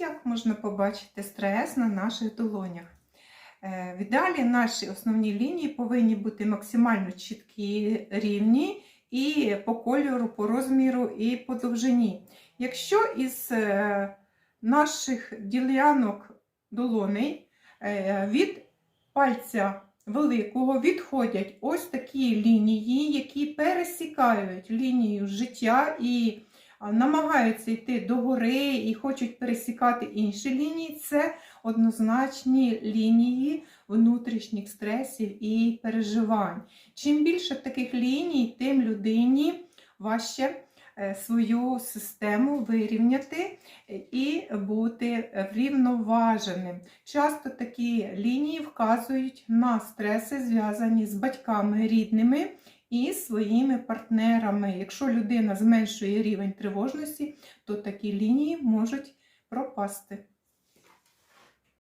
Як можна побачити стрес на наших долонях? Е, В ідеалі наші основні лінії повинні бути максимально чіткі, рівні і по кольору, по розміру і по довжині. Якщо із е, наших ділянок долоней е, від пальця великого відходять ось такі лінії, які пересікають лінію життя і намагаються йти догори і хочуть пересікати інші лінії, це однозначні лінії внутрішніх стресів і переживань. Чим більше таких ліній, тим людині важче е, свою систему вирівняти і бути врівноваженим. Часто такі лінії вказують на стреси, зв'язані з батьками рідними і своїми партнерами. Якщо людина зменшує рівень тривожності, то такі лінії можуть пропасти.